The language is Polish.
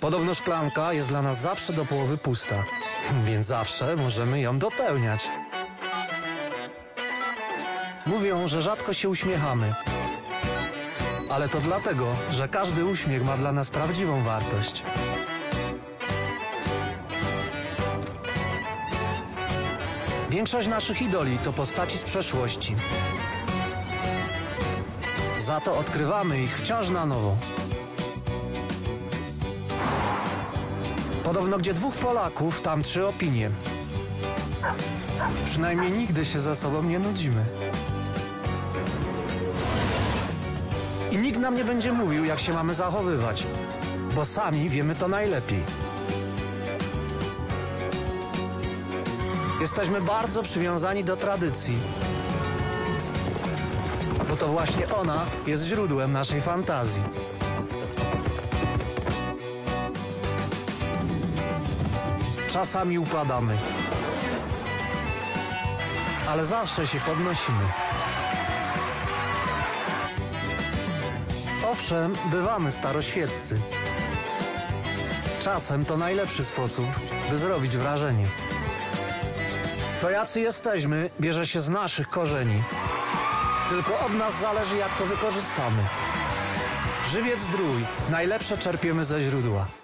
Podobno szklanka jest dla nas zawsze do połowy pusta, więc zawsze możemy ją dopełniać. Mówią, że rzadko się uśmiechamy. Ale to dlatego, że każdy uśmiech ma dla nas prawdziwą wartość. Większość naszych idoli to postaci z przeszłości. Za to odkrywamy ich wciąż na nowo. Podobno gdzie dwóch Polaków, tam trzy opinie. Przynajmniej nigdy się ze sobą nie nudzimy. I nikt nam nie będzie mówił, jak się mamy zachowywać, bo sami wiemy to najlepiej. Jesteśmy bardzo przywiązani do tradycji, bo to właśnie ona jest źródłem naszej fantazji. Czasami upadamy, ale zawsze się podnosimy. Owszem, bywamy staroświeccy. Czasem to najlepszy sposób, by zrobić wrażenie. To jacy jesteśmy, bierze się z naszych korzeni. Tylko od nas zależy, jak to wykorzystamy. Żywiec zdrój, najlepsze czerpiemy ze źródła.